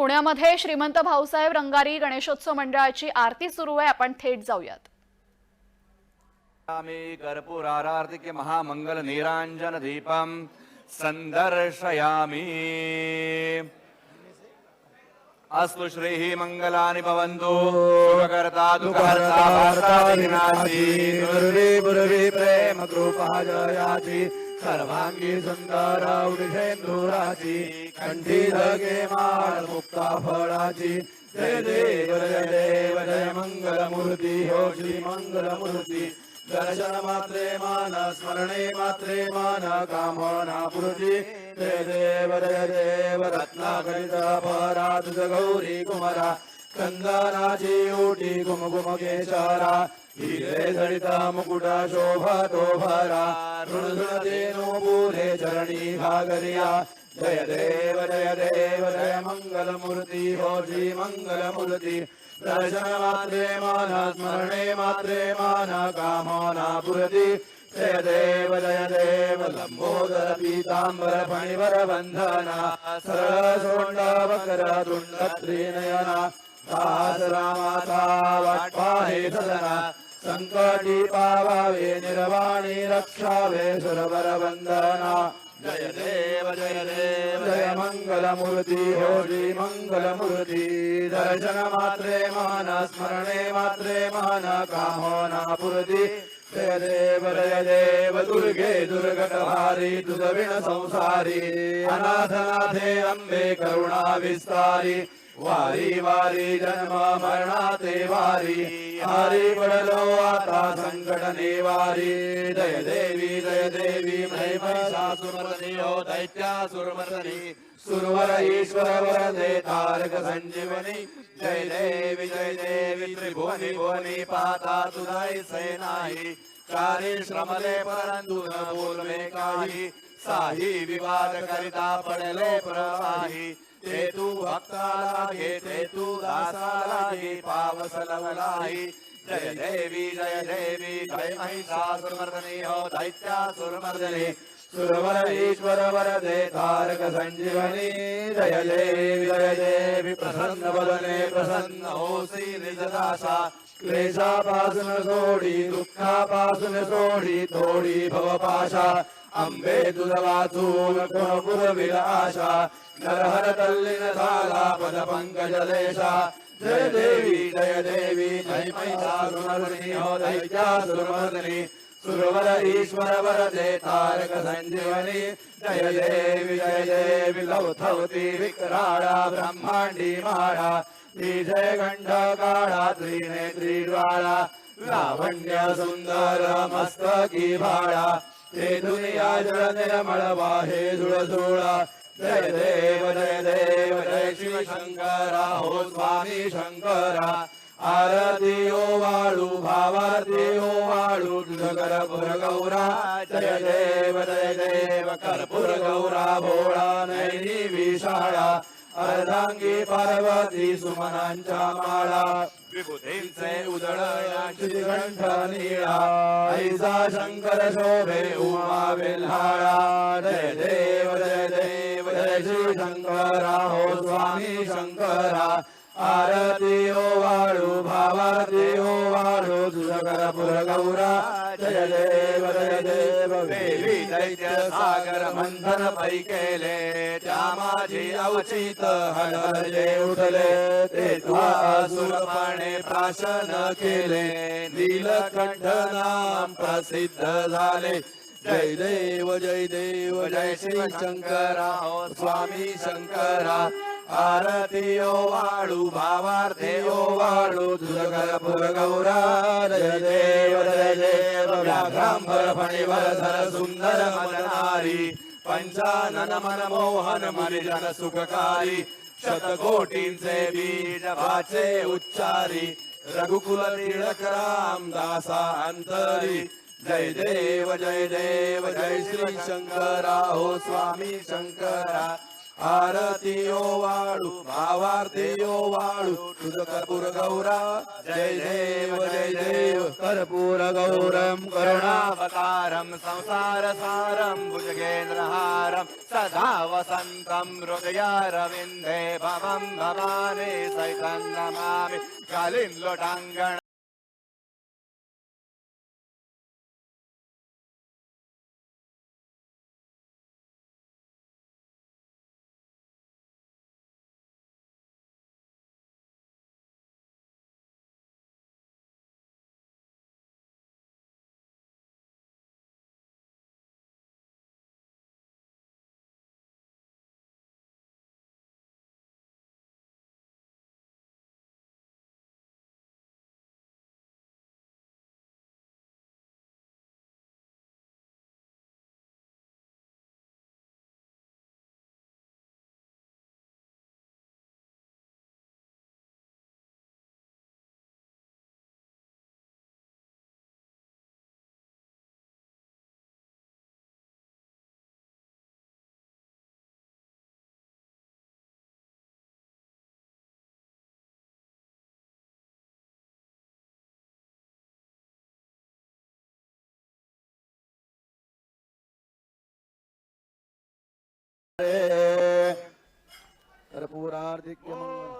पुण्यामध्ये श्रीमंत भाऊसाहेब रंगारी गणेशोत्सव मंडळाची आरती सुरू आहे. आपण थेट जाऊयात. मे कर्पूरारार्तिके महामंगल निरांजन दीपम संदर्शयामी. अस्तु श्रीः मङ्गलानि भवन्तु. सुखकर्ता दुःखहर्ता भर्ता विनाशी गुरुवी गुरुवी प्रेम कृपा जयाति. सर्वांगी सुंदर उदिषेंदुराची कंठी लगे माळ मुक्ता फळाची जय देव जय देव जय मंगल मूर्ती हो श्री मंगल मूर्ती दर्शन मात्रे मान स्मरणे मात्रे मान कामना पुरुषी जय देव जय देव रत्नाकरिता परा तुझ गौरी कुमारा। कंदनाची ओटी कुमकुम केशरा हिरे जडिता मुकुटा शोभा तो भरा ऋणधुणतेनो पुरे चरणी घागरिया जय देव जय देव जय मंगल मूर्ती हो श्री मंगल मूर्ती दर्शन मात्रे मान स्मरणे मात्रे मान कामना पुरति। जय देव जय देव लंबोदर पीतांबर फणिवर बंधना सरळ सोंड माता वाक्ष्पाणे सदना सङ्कटीपावे निर्वाणी रक्षावे सुरवरवन्दना जय देव जय देव जय मङ्गलमूर्ति होली मङ्गलमूर्ति दर्शनमात्रे मात्रे स्मरणे मात्रे महन कामो नारति जय देव जय देव दुर्गे दुर्गारी दुर्गविण संसारी अनाथनाथे अम्बे करुणा करुणाविस्तारि। वारी वारी जन्म मरणाते वारी। हारी पडलो आता संकटने वारी। जय देवी जय देवी महिषासुरमर्दिनी हो दैत्यासुरमर्दिनी सुरवर ईश्वर वरदे तारक संजीवनी। जय देवी जय देवी त्रिभुवनी भुवनी पाहता तुझाई सेनाही कार्य श्रमले परंतु न बोलवे काही। साही विवाद करिता पडले प्रवाही। ते तू भक्ताला घे ते तू दासाला घे पावस लवलाही जय देवी जय देवी जय महिषासुरमर्दनी हो दैत्यासुरमर्दनी सुरवर ईश्वर वरदे तारक संजीवनी. जय देवी जय देवी प्रसन्न बदने प्रसन्न होसी निजदासा. क्लेशापासून सोडी दुःखापासून सोडी थोडी भवपाशा. अंबे तुझ वाचून कोण पुरविल नरहर तल्लीन झाला पद पंकज देशा जय देवी जय देवी जय महिषासुरमर्दिनी हो दैत्यासुरमर्दिनी सुरवर ईश्वर वरदे तारक संजीवनी जय देवी जय देवी लौथवती विक्राळा ब्रह्मांडी माळा जय गंड काळा त्रिनेत्री ज्वाळा लावण्य सुंदर मस्तकी भाळा ते दुनिया जळ निर्मळ वाहे धुळ झुळझुळा जय देव जय देव जय शिव शंकरा. हो स्वामी शंकरा. आरती ओ वाळू भावारती ओ वाळू. तुझ कर्पूर गौरा. जय देव जय देव कर्पूर गौरा. भोळा नैनी विशाळा. अर्धांगी पार्वती सुमनांच्या माळा. विभूतींचे उदळ श्रीकंठ निळा. ऐसा शंकर शोभे उमा वेल्हाळा जय देव जय देव जय श्री शंकरा. हो स्वामी शंकरा. आरती ओ वाळू भावारती ओ वाळू. तुझ कर्पूर गौरा. जय देव जय देव देवी दैत्य सागर मंथन पै केले त्या माझी अवचित हरजे उठले ते असुरपणे प्राशन केले नीलकंठ नाम प्रसिद्ध झाले जय देव जय देव जय श्री शंकरा स्वामी शंकरा आरती ओ वाळू भावार्थी ओ वाळू तुझ गौरा जय देव जय देव व्याघ्रांबर फणीवर सुंदर मननारी पंचानन मन मोहन मनिजन सुखकारी शतकोटींचे बीज वाचे उच्चारी रघुकुल टिळक रामदासा अंतरी जय देव जय देव जय श्री शंकरा हो स्वामी शंकरा आरतीयो वाळू भावार्थियो वाळू तुझ कर्पूर गौरा जय देव जय देव कर्पूर गौरम करुणा करुणावतारं संसारसारं भुजगेन्द्रहारं सदा वसन्तं हृदयारविन्दे भवं भवानी सैतं नमामि। कालिन्दोटाङ्गण कर्पूरार्धिक्य मंगल